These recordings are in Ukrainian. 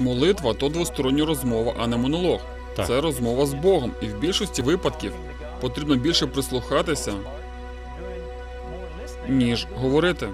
Молитва то двостороння розмова, а не монолог. Так. Це розмова з Богом, і в більшості випадків потрібно більше прислухатися, ніж говорити.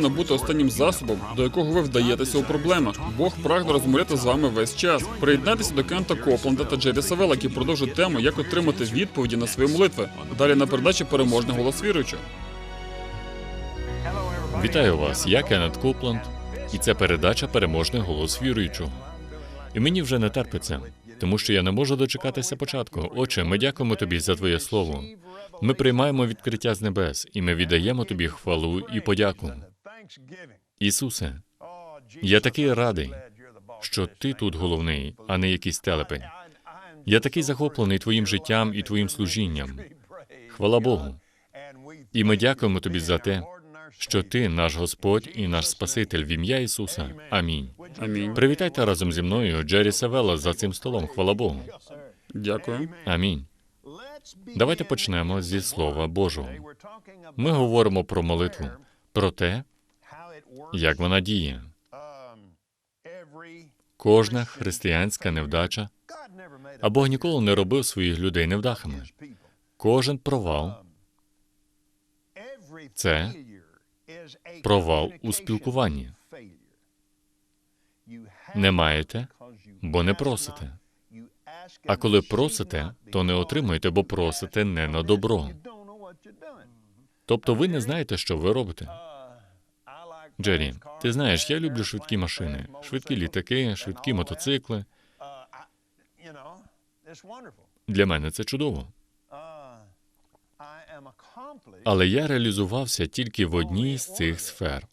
Повинна бути останнім засобом, до якого ви вдаєтеся у проблемах. Бог прагне розмовляти з вами весь час. Приєднайтеся до Кента Копланда та Джері Савела, які продовжують тему, як отримати відповіді на свої молитви. Далі на передачі переможний голос віруючого. Вітаю вас, я Кеннет Копланд, і це передача Переможний голос віруючого. І мені вже не терпиться, тому що я не можу дочекатися початку. Отче, ми дякуємо тобі за твоє слово. Ми приймаємо відкриття з небес, і ми віддаємо тобі хвалу і подяку. Ісусе, я такий радий, що ти тут головний, а не якийсь телепень. Я такий захоплений твоїм життям і твоїм служінням. Хвала Богу. І ми дякуємо тобі за те, що ти наш Господь і наш Спаситель в ім'я Ісуса. Амінь. Амінь. Привітайте разом зі мною Джері Савела за цим столом. Хвала Богу. Дякую. Амінь. Давайте почнемо зі Слова Божого. Ми говоримо про молитву, про те, як вона діє. Кожна християнська невдача, а Бог ніколи не робив своїх людей невдахами. Кожен провал це провал у спілкуванні. не маєте, бо не просите. А коли просите, то не отримуєте, бо просите не на добро. Тобто ви не знаєте, що ви робите. Джері, ти знаєш, я люблю швидкі машини, швидкі літаки, швидкі мотоцикли. Для мене це чудово. Але я реалізувався тільки в одній з цих сфер.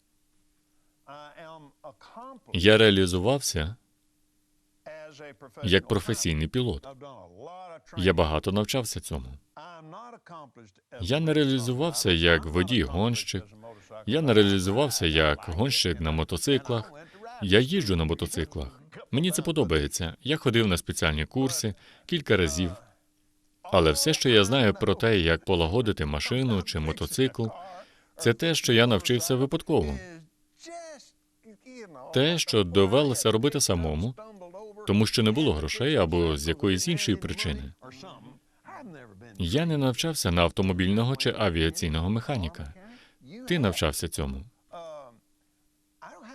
Я реалізувався як професійний пілот. Я багато навчався цьому. Я не реалізувався як водій гонщик. Я не реалізувався як гонщик на мотоциклах. Я їжджу на мотоциклах. Мені це подобається. Я ходив на спеціальні курси кілька разів. Але все, що я знаю про те, як полагодити машину чи мотоцикл, це те, що я навчився випадково. Те, що довелося робити самому, тому що не було грошей або з якоїсь іншої причини. Я не навчався на автомобільного чи авіаційного механіка. Ти навчався цьому.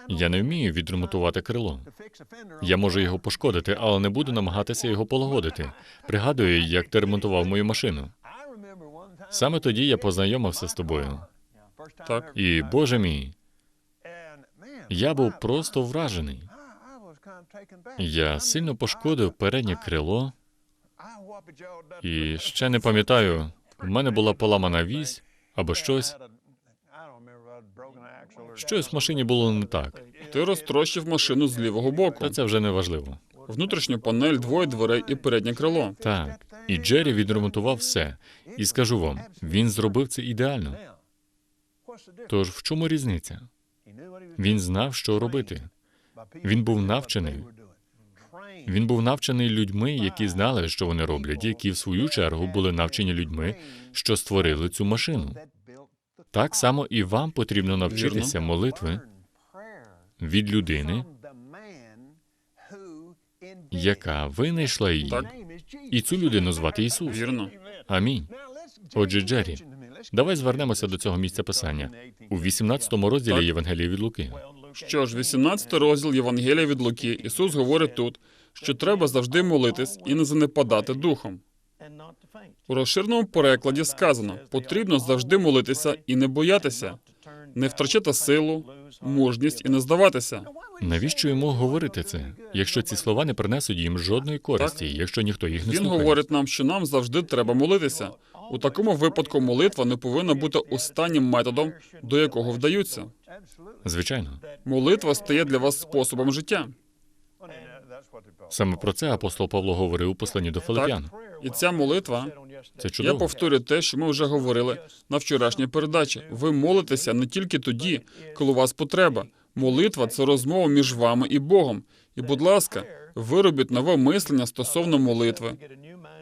Я не вмію відремонтувати крило. Я можу його пошкодити, але не буду намагатися його полагодити. Пригадую, як ти ремонтував мою машину. Саме тоді я познайомився з тобою. Так. І, Боже мій, я був просто вражений. Я сильно пошкодив переднє крило, і ще не пам'ятаю, в мене була поламана вісь або щось. Щось в машині було не так. Ти розтрощив машину з лівого боку. Та це вже не важливо. Внутрішню панель, двоє дверей і переднє крило. Так. І Джері відремонтував все. І скажу вам, він зробив це ідеально. Тож в чому різниця? Він знав, що робити. Він був навчений. Він був навчений людьми, які знали, що вони роблять, які в свою чергу були навчені людьми, що створили цю машину. Так само і вам потрібно навчитися молитви від людини, яка винайшла її, Так. і цю людину звати Ісус. Вірно. Амінь. Отже, Джері, давай звернемося до цього місця писання у 18 розділі Так. Євангелія від Луки. Що ж, 18 розділ Євангелія від Луки. Ісус говорить тут, що треба завжди молитись і не занепадати духом. У розширеному перекладі сказано: потрібно завжди молитися і не боятися, не втрачати силу, мужність і не здаватися. Навіщо йому говорити це, якщо ці слова не принесуть їм жодної користі, якщо ніхто їх не Він слухає? говорить нам, що нам завжди треба молитися. У такому випадку молитва не повинна бути останнім методом, до якого вдаються. Звичайно, Молитва стає для вас способом життя. Саме про це апостол Павло говорив у посланні до Филип'ян. І ця молитва, Це я чудово. повторю те, що ми вже говорили на вчорашній передачі. Ви молитеся не тільки тоді, коли у вас потреба. Молитва це розмова між вами і Богом. І, будь ласка, виробіть нове мислення стосовно молитви.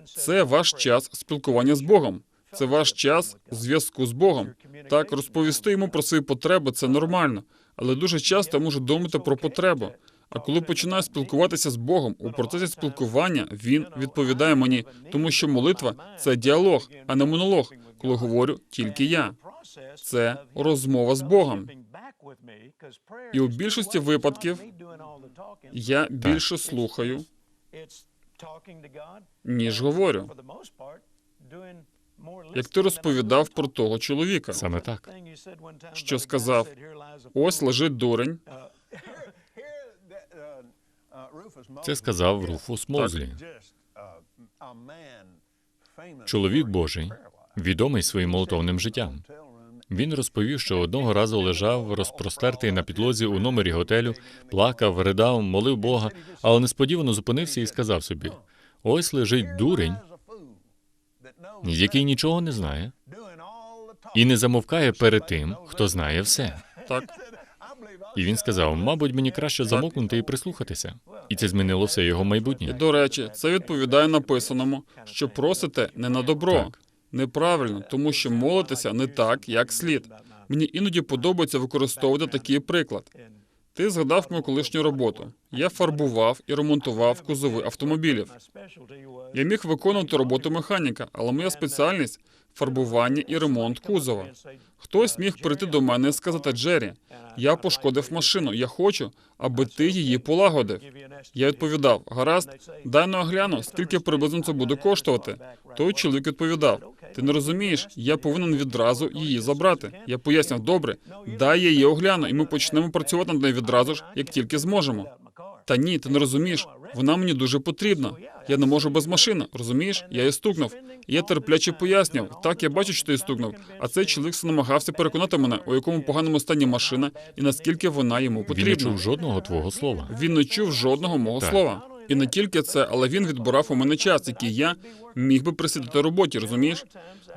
Це ваш час спілкування з Богом. Це ваш час зв'язку з Богом. Так, розповісти йому про свої потреби це нормально, але дуже часто я можу думати про потребу. А коли починаю спілкуватися з Богом у процесі спілкування, він відповідає мені, тому що молитва це діалог, а не монолог, коли говорю тільки я. Це розмова з Богом. І у більшості випадків я більше слухаю, ніж говорю. Як ти розповідав про того чоловіка, Саме так. що сказав, ось лежить дурень, Це сказав Руфус Мозлі, чоловік Божий, відомий своїм молитовним життям. Він розповів, що одного разу лежав розпростертий на підлозі у номері готелю, плакав, ридав, молив Бога, але несподівано зупинився і сказав собі: ось лежить дурень, який нічого не знає, і не замовкає перед тим, хто знає все. так І він сказав: мабуть, мені краще замовкнути і прислухатися. І це змінило все його майбутнє. до речі, це відповідає написаному, що просите не на добро, Так. неправильно, тому що молитеся не так, як слід. Мені іноді подобається використовувати такий приклад. Ти згадав мою колишню роботу. Я фарбував і ремонтував кузови автомобілів. Я міг виконувати роботу механіка, але моя спеціальність фарбування і ремонт кузова. Хтось міг прийти до мене і сказати: Джері, я пошкодив машину. Я хочу, аби ти її полагодив. Я відповідав: гаразд, дай не огляну, скільки приблизно це буде коштувати. Той чоловік відповідав: Ти не розумієш, я повинен відразу її забрати. Я пояснив, добре, дай я її огляну, і ми почнемо працювати над нею відразу ж, як тільки зможемо. Та ні, ти не розумієш. Вона мені дуже потрібна. Я не можу без машини. Розумієш? Я її стукнув. І я терпляче пояснював. Так, я бачу, що ти її стукнув. А цей чоловік намагався переконати мене, у якому поганому стані машина і наскільки вона йому Він не чув жодного твого слова. Він не чув жодного мого Так. слова. І не тільки це, але він відбирав у мене час, який я міг би присвятити роботі. Розумієш?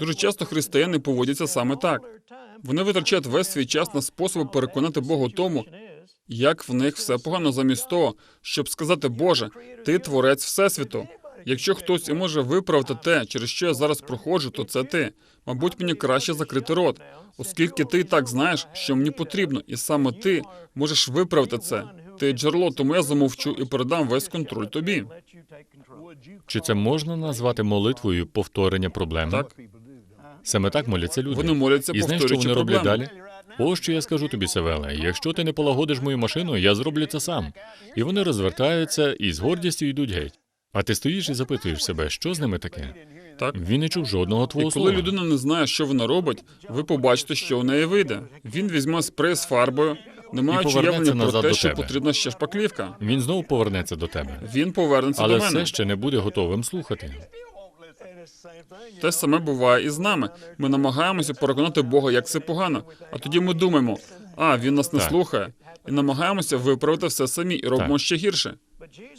Дуже часто християни поводяться саме так. Вони витрачають весь свій час на способи переконати Бога тому, як в них все погано, замість того, щоб сказати, Боже, ти творець всесвіту. Якщо хтось і може виправити те, через що я зараз проходжу, то це ти. Мабуть, мені краще закрити рот, оскільки ти і так знаєш, що мені потрібно, і саме ти можеш виправити це. Ти джерело, тому я замовчу і передам весь контроль тобі. Чи це можна назвати молитвою повторення проблеми? Так, Саме так моляться люди. вони моляться, І знаєш, що вони роблять проблеми. далі? Ось що я скажу тобі, Севеле. Якщо ти не полагодиш мою машину, я зроблю це сам. І вони розвертаються і з гордістю йдуть геть. А ти стоїш і запитуєш себе, що з ними таке? Так. Він не чув жодного твого І коли слова. людина не знає, що вона робить, ви побачите, що у неї вийде. Він візьме спрей з фарбою, не маючи уявлення про назад те, що тебе. потрібна ще шпаклівка. Він знову повернеться до тебе, Він повернеться але до мене. все ще не буде готовим слухати. Те саме буває і з нами. Ми намагаємося переконати Бога, як це погано. А тоді ми думаємо, а він нас не Так. слухає, і намагаємося виправити все самі і робимо Так. ще гірше.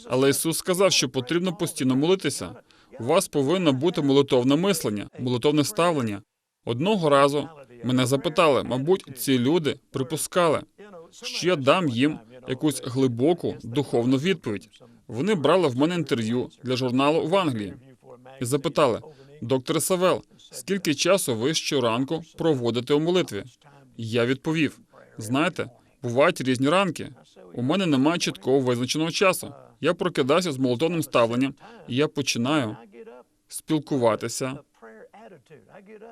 Але Ісус сказав, що потрібно постійно молитися. У вас повинно бути молитовне мислення, молитовне ставлення. Одного разу мене запитали, мабуть, ці люди припускали, що я дам їм якусь глибоку духовну відповідь. Вони брали в мене інтерв'ю для журналу в Англії і запитали: доктор Савел, скільки часу ви щоранку проводите у молитві? Я відповів: знаєте, бувають різні ранки. У мене немає чіткого визначеного часу. Я прокидаюся з молитовним ставленням, і я починаю спілкуватися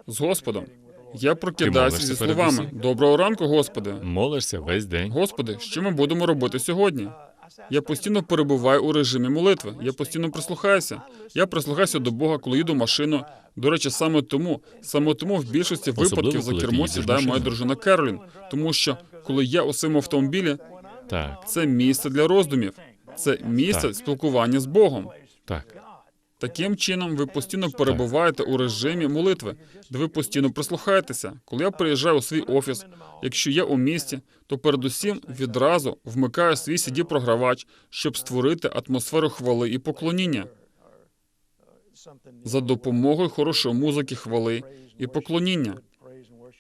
з Господом. Я прокидаюся зі словами? Доброго ранку, Господи. Молишся весь день. Господи, що ми будемо робити сьогодні? Я постійно перебуваю у режимі молитви. Я постійно прислухаюся. Я прислухаюся до Бога, коли їду машину. До речі, саме тому, саме тому в більшості випадків за кермо сідає моя дружина Керолін. Тому що коли я у своєму автомобілі, Так, це місце для роздумів, це місце Так. спілкування з Богом. так. Таким чином, ви постійно перебуваєте у режимі молитви, де ви постійно прислухаєтеся. Коли я приїжджаю у свій офіс, якщо я у місті, то передусім відразу вмикаю свій cd програвач щоб створити атмосферу хвали і поклоніння. за допомогою хорошої музики, хвали і поклоніння.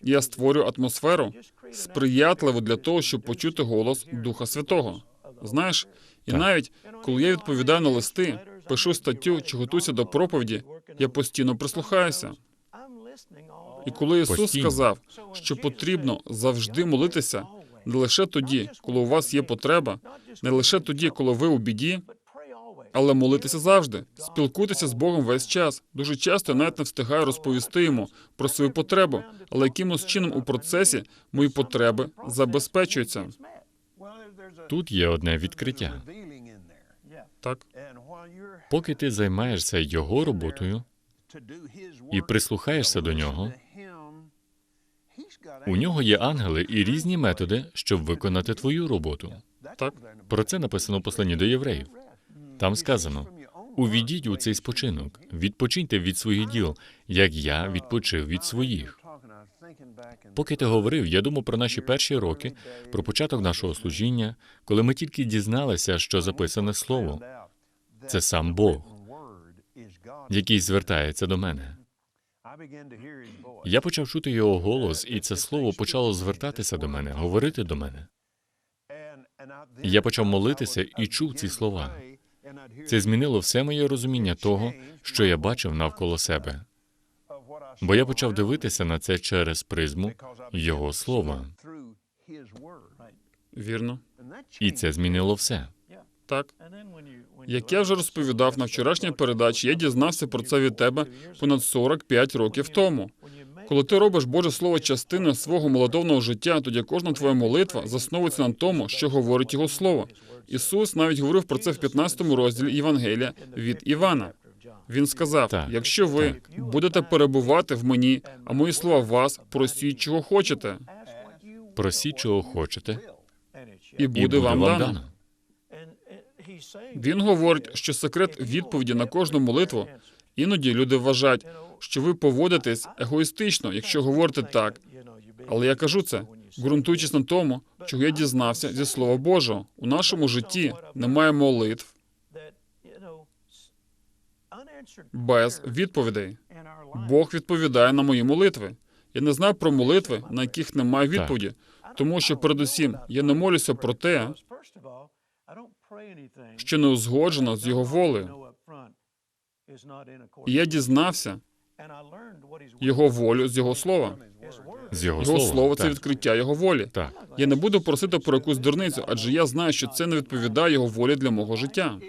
Я створюю атмосферу сприятливу для того, щоб почути голос Духа Святого. Знаєш, і навіть коли я відповідаю на листи, пишу статтю чи готуюся до проповіді, я постійно прислухаюся. І коли Ісус Постійно. сказав, що потрібно завжди молитися, не лише тоді, коли у вас є потреба, не лише тоді, коли ви у біді, але молитися завжди. Спілкуйтеся з Богом весь час. Дуже часто я навіть не встигаю розповісти йому про свою потребу, але якимось чином у процесі мої потреби забезпечуються. Тут є одне відкриття. Так, Поки ти займаєшся його роботою і прислухаєшся до нього, у нього є ангели і різні методи, щоб виконати твою роботу. так, Про це написано в посланні до євреїв. Там сказано: увійдіть у цей спочинок, відпочиньте від своїх діл, як я відпочив від своїх. Поки ти говорив, я думав про наші перші роки, про початок нашого служіння, коли ми тільки дізналися, що записане слово, це сам Бог, який звертається до мене. Я почав чути його голос, і це слово почало звертатися до мене, говорити до мене. Я почав молитися і чув ці слова. Це змінило все моє розуміння того, що я бачив навколо себе. Бо я почав дивитися на це через призму його слова, вірно. і це змінило все. Так. Як я вже розповідав на вчорашній передачі, я дізнався про це від тебе понад 45 років тому. Коли ти робиш Боже Слово частиною свого молитовного життя, тоді кожна твоя молитва засновується на тому, що говорить Його Слово. Ісус навіть говорив про це в 15 розділі Євангелія від Івана. Він сказав: Так, якщо ви так. будете перебувати в мені, а мої слова в вас, просіть, чого хочете, Просіть, чого хочете, і і буде вам дано. дано. Він говорить, що секрет відповіді на кожну молитву іноді люди вважають, що ви поводитесь егоїстично, якщо говорите так. Але я кажу це, ґрунтуючись на тому, чого я дізнався зі Слова Божого. У нашому житті немає молитв без відповідей. Бог відповідає на мої молитви. Я не знаю про молитви, на яких немає відповіді, тому що передусім я не молюся про те, що не узгоджено з його волею. І я дізнався його волю з його слова. З його, Його слово це відкриття його волі. Так. Я не буду просити про якусь дурницю, адже я знаю, що це не відповідає його волі для мого життя.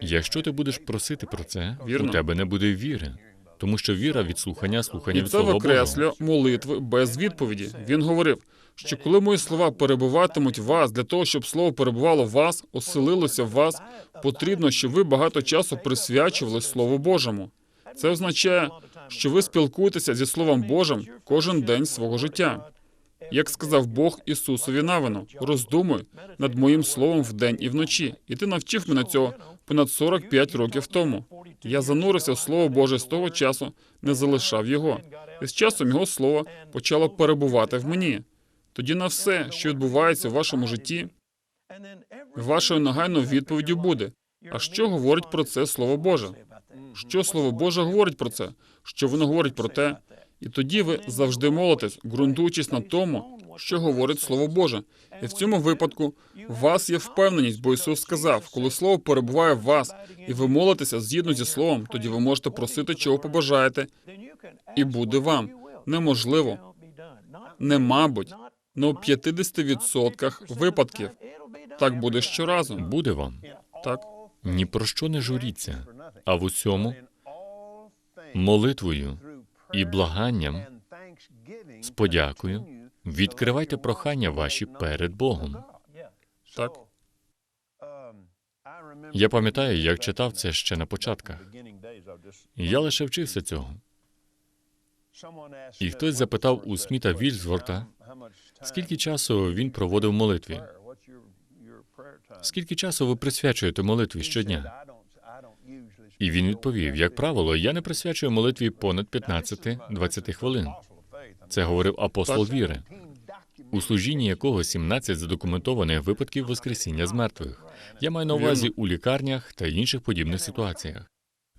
Якщо ти будеш просити про це, Вірно. у тебе не буде віри, тому що віра від слухання, слухання І від це слова Божого. викреслює молитви без відповіді. Він говорив, що коли мої слова перебуватимуть в вас, для того, щоб слово перебувало в вас, оселилося в вас, потрібно, щоб ви багато часу присвячували Слову Божому. Це означає, що ви спілкуєтеся зі Словом Божим кожен день свого життя. Як сказав Бог Ісусові Навину, роздумуй над моїм словом вдень і вночі. І ти навчив мене цього понад 45 років тому. Я занурився в Слово Боже з того часу, не залишав його. І з часом його слово почало перебувати в мені. Тоді на все, що відбувається в вашому житті, вашою нагайною відповіддю буде. А що говорить про це Слово Боже? Що Слово Боже говорить про це? Що воно говорить про те? І тоді ви завжди молитесь, ґрунтуючись на тому, що говорить Слово Боже. І в цьому випадку у вас є впевненість, бо Ісус сказав, коли Слово перебуває в вас, і ви молитеся згідно зі Словом, тоді ви можете просити, чого побажаєте, і буде вам. Неможливо, не мабуть, но в 50% випадків. Так буде щоразу. Буде вам. Так, Ні про що не журіться, а в усьому молитвою і благанням з подякою відкривайте прохання ваші перед Богом. так. Я пам'ятаю, як читав це ще на початках. Я лише вчився цього. І хтось запитав у Сміта Вільсворта, скільки часу він проводив в молитві. Скільки часу ви присвячуєте молитві щодня? І він відповів: як правило, я не присвячую молитві понад 15-20 хвилин. Це говорив апостол віри, у служінні якого 17 задокументованих випадків воскресіння з мертвих. Я маю на увазі у лікарнях та інших подібних ситуаціях.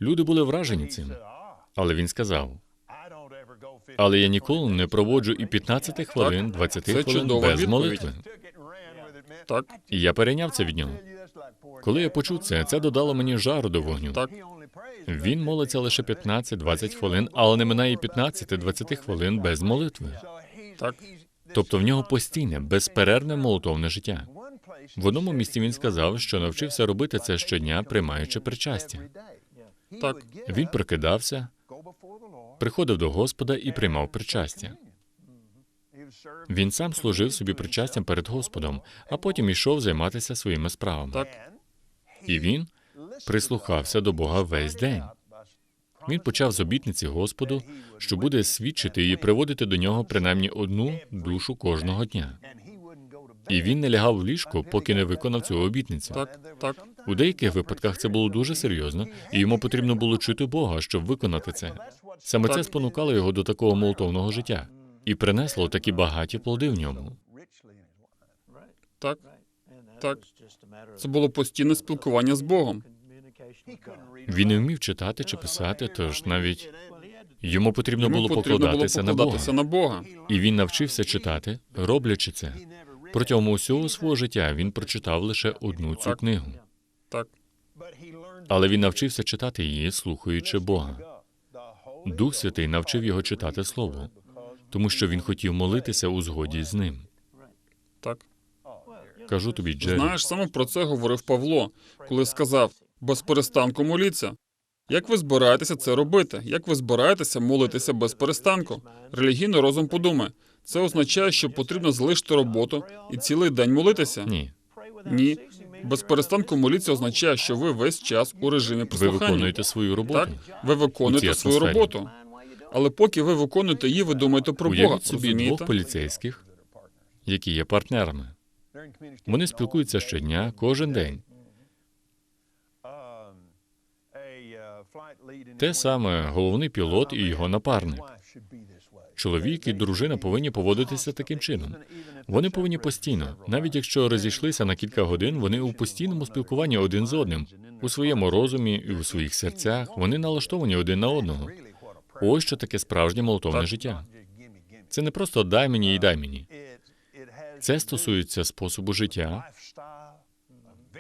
Люди були вражені цим. Але він сказав: але я ніколи не проводжу і 15 хвилин, 20 Це хвилин без відповідь. молитви. Так, І я перейняв це від нього. Коли я почув це, це додало мені жару до вогню. так, Він молиться лише 15-20 хвилин, але не минає 15-20 хвилин без молитви. так. Тобто в нього постійне, безперервне молитовне життя. В одному місці він сказав, що навчився робити це щодня, приймаючи причастя. Так. Він прокидався, приходив до Господа і приймав причастя. Він сам служив собі причастям перед Господом, а потім йшов займатися своїми справами. Так. І він прислухався до Бога весь день. Він почав з обітниці Господу, що буде свідчити і приводити до нього принаймні одну душу кожного дня. І він не лягав в ліжко, поки не виконав цю обітницю. Так, так, У деяких випадках це було дуже серйозно, і йому потрібно було чути Бога, щоб виконати це. Саме це спонукало його до такого молитовного життя і принесло такі багаті плоди в ньому. так, так. Це було постійне спілкування з Богом. Він не вмів читати чи писати, тож навіть йому потрібно Йому було покладатися на Бога. на Бога. І він навчився читати, роблячи це. Протягом усього свого життя він прочитав лише одну цю Так. книгу, Так, але він навчився читати її, слухаючи Бога. Дух Святий навчив його читати Слово, тому що він хотів молитися у згоді з ним. так. Кажу тобі, Джері, Знаєш, саме про це говорив Павло, коли сказав: без перестанку моліться. Як ви збираєтеся це робити? Як ви збираєтеся молитися без перестанку? Релігійний розум подумає. Це означає, що потрібно залишити роботу і цілий день молитися. ні, Ні. Без перестанку моліться означає, що ви весь час у режимі ви виконуєте свою роботу. Так, ви виконуєте свою роботу. Але поки ви виконуєте її, ви думаєте про Бога. Собі Розумієте? двох поліцейських, які є партнерами. Вони спілкуються щодня, кожен день. Те саме головний пілот і його напарник. Чоловік і дружина повинні поводитися таким чином. Вони повинні постійно, навіть якщо розійшлися на кілька годин, вони у постійному спілкуванні один з одним, у своєму розумі і у своїх серцях. Вони налаштовані один на одного. Ось що таке справжнє молотовне життя. Це не просто дай мені і дай мені. Це стосується способу життя,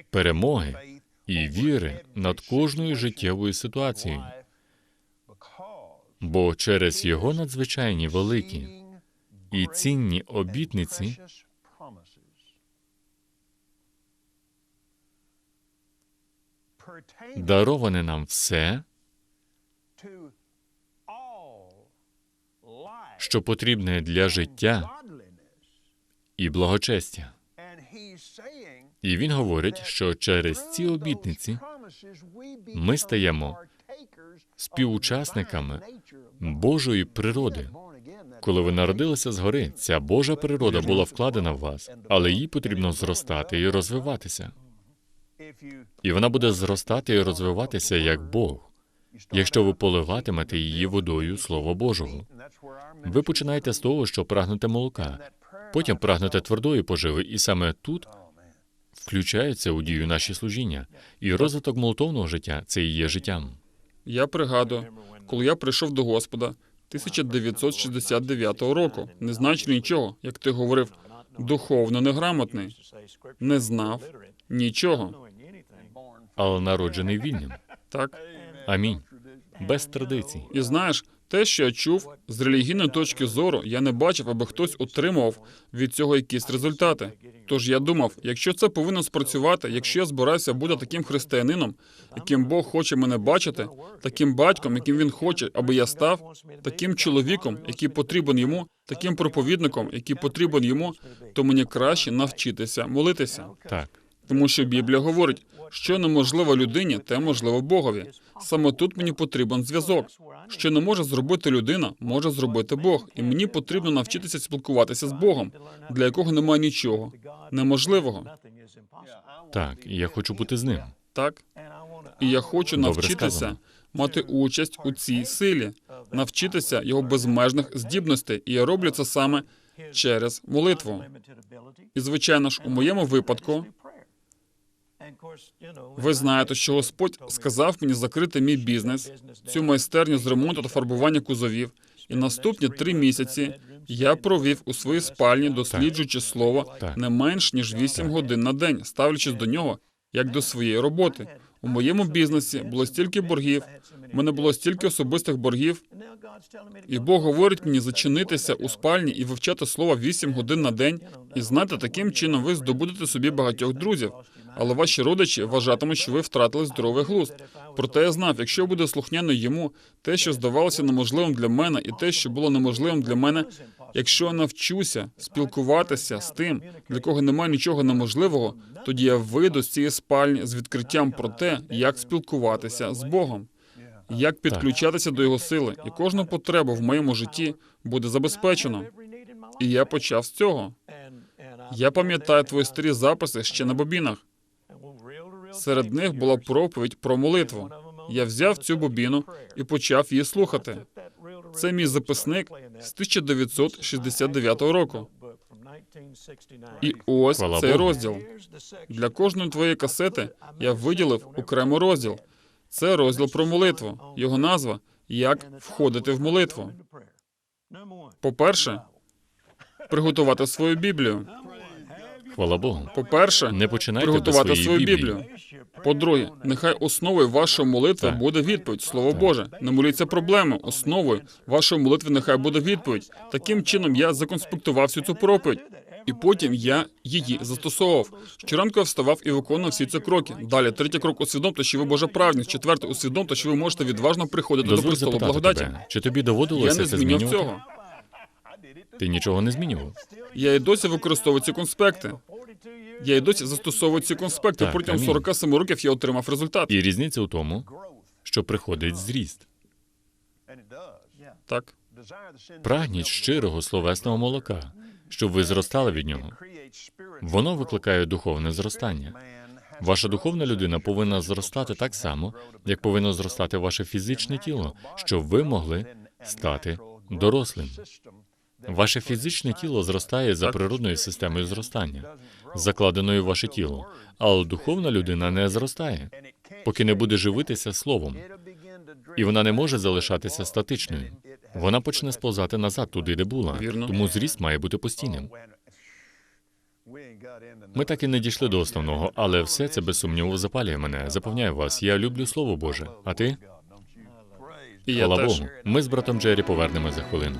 перемоги і віри над кожною життєвою ситуацією. Бо через його надзвичайні великі і цінні обітниці дароване нам все, що потрібне для життя і благочестя. І він говорить, що через ці обітниці ми стаємо співучасниками Божої природи. Коли ви народилися згори, ця Божа природа була вкладена в вас, але їй потрібно зростати і розвиватися. І вона буде зростати і розвиватися як Бог, якщо ви поливатимете її водою Слова Божого. Ви починаєте з того, що прагнете молока, потім прагнете твердої поживи, і саме тут включається у дію наші служіння. І розвиток молотовного життя це і є життям. Я пригадую, коли я прийшов до Господа 1969 року, не знаючи нічого, як ти говорив, духовно неграмотний, не знав нічого. Але народжений вільним. Так Амінь. Без традицій. і знаєш, те, що я чув з релігійної точки зору, я не бачив, аби хтось отримував від цього якісь результати. Тож я думав, якщо це повинно спрацювати, якщо я збираюся бути таким християнином, яким Бог хоче мене бачити, таким батьком, яким він хоче, аби я став, таким чоловіком, який потрібен йому, таким проповідником, який потрібен йому, то мені краще навчитися молитися. Так. Тому що Біблія говорить, що неможливо людині, те можливо Богові. Саме тут мені потрібен зв'язок. Що не може зробити людина, може зробити Бог. І мені потрібно навчитися спілкуватися з Богом, для якого немає нічого неможливого. Так, і я хочу бути з ним. Так і я хочу Добре навчитися сказано. мати участь у цій силі, навчитися його безмежних здібностей. І я роблю це саме через молитву. І звичайно ж, у моєму випадку Ви знаєте, що Господь сказав мені закрити мій бізнес, цю майстерню з ремонту та фарбування кузовів. І наступні три місяці я провів у своїй спальні, досліджуючи слово не менш ніж 8 годин на день, ставлячись до нього як до своєї роботи. У моєму бізнесі було стільки боргів, мене було стільки особистих боргів, і Бог говорить мені зачинитися у спальні і вивчати слово 8 годин на день. І знаєте, таким чином ви здобудете собі багатьох друзів. Але ваші родичі вважатимуть, що ви втратили здоровий глузд. Проте я знав, якщо я буду слухняний йому, те, що здавалося неможливим для мене, і те, що було неможливим для мене, якщо я навчуся спілкуватися з тим, для кого немає нічого неможливого, тоді я вийду з цієї спальні з відкриттям про те, як спілкуватися з Богом, як підключатися до його сили, і кожну потребу в моєму житті буде забезпечено. І я почав з цього. Я пам'ятаю твої старі записи ще на бобінах. Серед них була проповідь про молитву. Я взяв цю бобіну і почав її слухати. Це мій записник з 1969 року. І ось Хвала цей Богу. розділ. Для кожної твоєї касети я виділив окремий розділ. Це розділ про молитву. Його назва Як входити в молитву. По-перше, приготувати свою Біблію. Хвала Богу. По-перше, Не починайте приготувати своєї свою Біблії. Біблію. По-друге, нехай основою вашої молитви Так. буде відповідь. Слово Боже, не моліться проблеми. Основою вашої молитви нехай буде відповідь. Таким чином я законспектував всю цю проповідь. І потім я її застосовував. Щоранку я вставав і виконував всі ці кроки. Далі, третій крок усвідомте, що ви Божа праведність. Четверте, усвідомте, що ви можете відважно приходити до Дозволь престолу благодаті. тебе, чи тобі Я доводилося не це змінював змінювати? цього. Ти нічого не змінював. Я і досі використовую ці конспекти. Я і досі застосовую ці конспекти. Так, Протягом амінь. 47 років я отримав результат. І різниця у тому, що приходить зріст. Так. Прагніть щирого словесного молока, щоб ви зростали від нього. Воно викликає духовне зростання. Ваша духовна людина повинна зростати так само, як повинно зростати ваше фізичне тіло, щоб ви могли стати дорослим. Ваше фізичне тіло зростає за природною системою зростання, закладеною в ваше тіло, але духовна людина не зростає, поки не буде живитися словом, і вона не може залишатися статичною. Вона почне сповзати назад туди, де була. Вірно. Тому зріст має бути постійним. Ми так і не дійшли до основного, але все це без сумніву запалює мене. Запевняю вас, я люблю Слово Боже. А ти? І я Хвала теж. Богу. Ми з братом Джері повернемо за хвилину.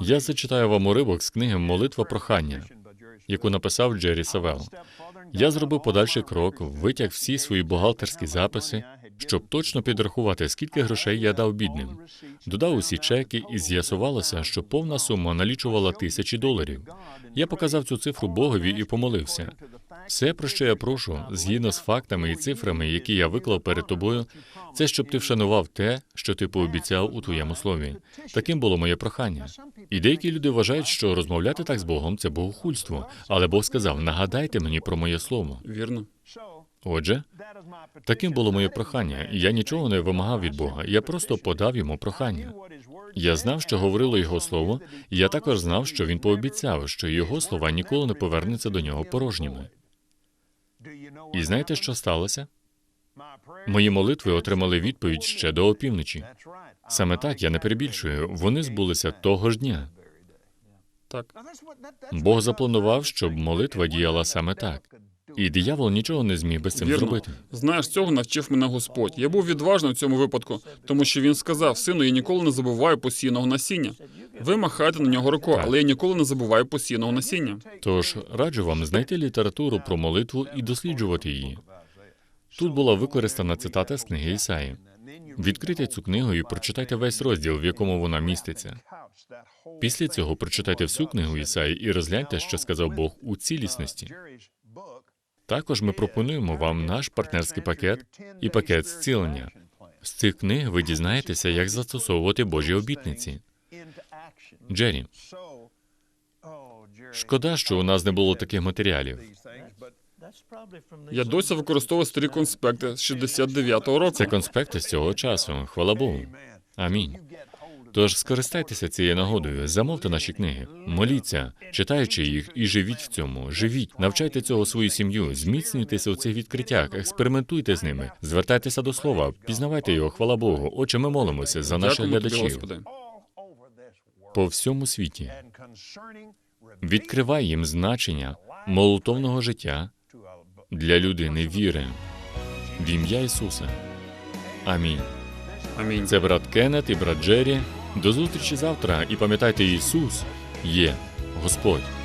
Я зачитаю вам уривок з книги Молитва прохання, яку написав Джері Савел. Я зробив подальший крок, витяг всі свої бухгалтерські записи, щоб точно підрахувати, скільки грошей я дав бідним. Додав усі чеки, і з'ясувалося, що повна сума налічувала тисячі доларів. Я показав цю цифру Богові і помолився. Все, про що я прошу, згідно з фактами і цифрами, які я виклав перед тобою, це щоб ти вшанував те, що ти пообіцяв у твоєму слові. Таким було моє прохання. І деякі люди вважають, що розмовляти так з Богом це богохульство. Але Бог сказав: нагадайте мені про моє слово. Вірно. Отже, таким було моє прохання, я нічого не вимагав від Бога. Я просто подав йому прохання. Я знав, що говорило його слово, і я також знав, що він пообіцяв, що його слова ніколи не повернуться до нього порожніми. І знаєте, що сталося? Мої молитви отримали відповідь ще до опівночі. Саме так я не перебільшую. Вони збулися того ж дня. Так. Бог запланував, щоб молитва діяла саме так. І диявол нічого не зміг без цим Вірно. зробити. Знаєш, цього навчив мене Господь. Я був відважним в цьому випадку, тому що він сказав: сину, я ніколи не забуваю посійного насіння. Ви махаєте на нього рукою, але я ніколи не забуваю посійного насіння. Тож раджу вам знайти літературу про молитву і досліджувати її. Тут була використана цитата з книги Ісаї. Відкрийте цю книгу і прочитайте весь розділ, в якому вона міститься. Після цього прочитайте всю книгу Ісаї і розгляньте, що сказав Бог у цілісності. Також ми пропонуємо вам наш партнерський пакет і пакет зцілення. З цих книг ви дізнаєтеся, як застосовувати Божі обітниці. Джері, шкода, що у нас не було таких матеріалів. Я досі використовую старі конспекти з 69-го року. Це конспекти з цього часу. Хвала Богу. Амінь. Тож скористайтеся цією нагодою, замовте наші книги, моліться, читаючи їх і живіть в цьому. Живіть, навчайте цього свою сім'ю, зміцнюйтеся у цих відкриттях, експериментуйте з ними, звертайтеся до слова, пізнавайте його, хвала Богу. Отче, ми молимося за наших глядачів по всьому світі. Відкривай їм значення молитовного життя для людини віри. В ім'я Ісуса. Амінь. Амінь. Це брат Кеннет і брат Джері. До зустрічі завтра. І пам'ятайте, Ісус є Господь.